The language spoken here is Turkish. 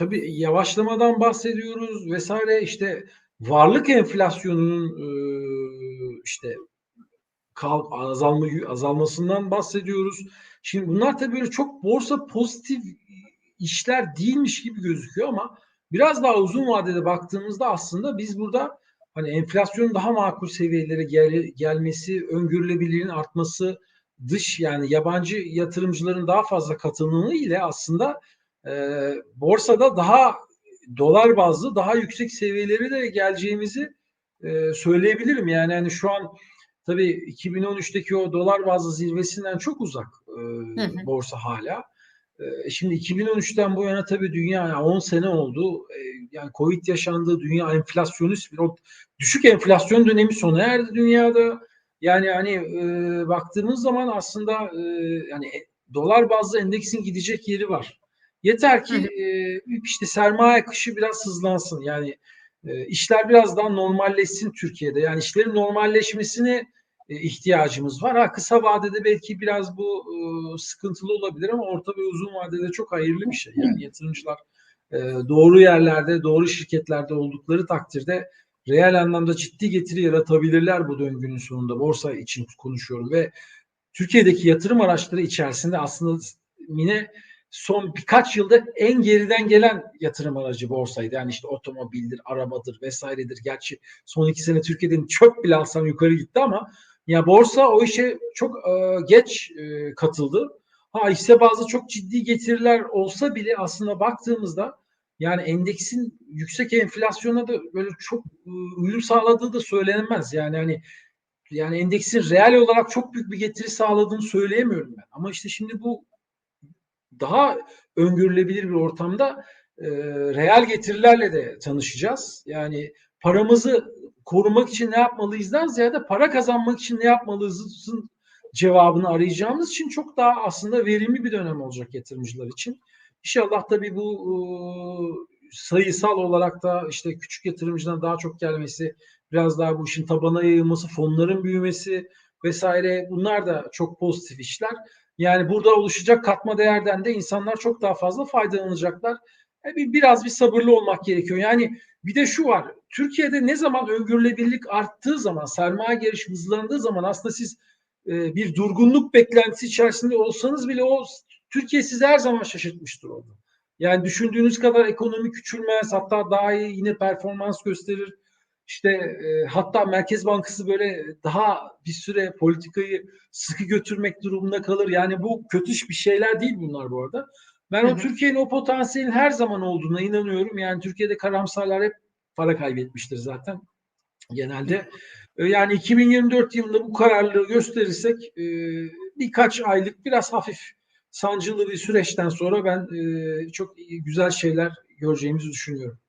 tabii yavaşlamadan bahsediyoruz vesaire işte varlık enflasyonunun e, işte kal, azalma azalmasından bahsediyoruz. Şimdi bunlar tabii böyle çok borsa pozitif işler değilmiş gibi gözüküyor ama biraz daha uzun vadede baktığımızda aslında biz burada hani enflasyonun daha makul seviyelere gel, gelmesi, öngörülebilirliğin artması, dış yani yabancı yatırımcıların daha fazla katılımı ile aslında e, borsada daha dolar bazlı daha yüksek seviyelere de geleceğimizi e, söyleyebilirim. Yani hani şu an tabii 2013'teki o dolar bazlı zirvesinden çok uzak e, hı hı. borsa hala. E, şimdi 2013'ten bu yana tabii dünya yani 10 sene oldu. E, yani Covid yaşandığı dünya enflasyonist bir o düşük enflasyon dönemi sona erdi dünyada. Yani hani e, baktığımız zaman aslında e, yani e, dolar bazlı endeksin gidecek yeri var. Yeter ki e, işte sermaye akışı biraz hızlansın. Yani e, işler biraz daha normalleşsin Türkiye'de. Yani işlerin normalleşmesine e, ihtiyacımız var. Ha kısa vadede belki biraz bu e, sıkıntılı olabilir ama orta ve uzun vadede çok hayırlı bir şey. Yani yatırımcılar e, doğru yerlerde, doğru şirketlerde oldukları takdirde reel anlamda ciddi getiri yaratabilirler bu döngünün sonunda. Borsa için konuşuyorum ve Türkiye'deki yatırım araçları içerisinde aslında yine son birkaç yılda en geriden gelen yatırım aracı borsaydı. Yani işte otomobildir, arabadır vesairedir. Gerçi son iki sene Türkiye'den çok bile alsam yukarı gitti ama ya borsa o işe çok e, geç e, katıldı. Ha ise bazı çok ciddi getiriler olsa bile aslında baktığımızda yani endeksin yüksek enflasyona da böyle çok e, uyum sağladığı da söylenemez. Yani hani yani endeksin reel olarak çok büyük bir getiri sağladığını söyleyemiyorum ben. Ama işte şimdi bu daha öngörülebilir bir ortamda e, reel getirilerle de tanışacağız. Yani paramızı korumak için ne yapmalıyızdan ziyade para kazanmak için ne yapmalıyızın cevabını arayacağımız için çok daha aslında verimli bir dönem olacak yatırımcılar için. İnşallah tabii bu e, sayısal olarak da işte küçük yatırımcıdan daha çok gelmesi, biraz daha bu işin tabana yayılması, fonların büyümesi vesaire bunlar da çok pozitif işler. Yani burada oluşacak katma değerden de insanlar çok daha fazla faydalanacaklar. Yani e, biraz bir sabırlı olmak gerekiyor. Yani bir de şu var. Türkiye'de ne zaman öngörülebilirlik arttığı zaman, sermaye geliş hızlandığı zaman aslında siz e, bir durgunluk beklentisi içerisinde olsanız bile o Türkiye sizi her zaman şaşırtmıştır orada. Yani düşündüğünüz kadar ekonomi küçülmez, hatta daha iyi yine performans gösterir. İşte e, hatta Merkez Bankası böyle daha bir süre politikayı sıkı götürmek durumunda kalır. Yani bu kötü bir şeyler değil bunlar bu arada. Ben o Türkiye'nin o potansiyelin her zaman olduğuna inanıyorum. Yani Türkiye'de karamsarlar hep para kaybetmiştir zaten genelde. E, yani 2024 yılında bu kararlılığı gösterirsek e, birkaç aylık biraz hafif sancılı bir süreçten sonra ben e, çok güzel şeyler göreceğimizi düşünüyorum.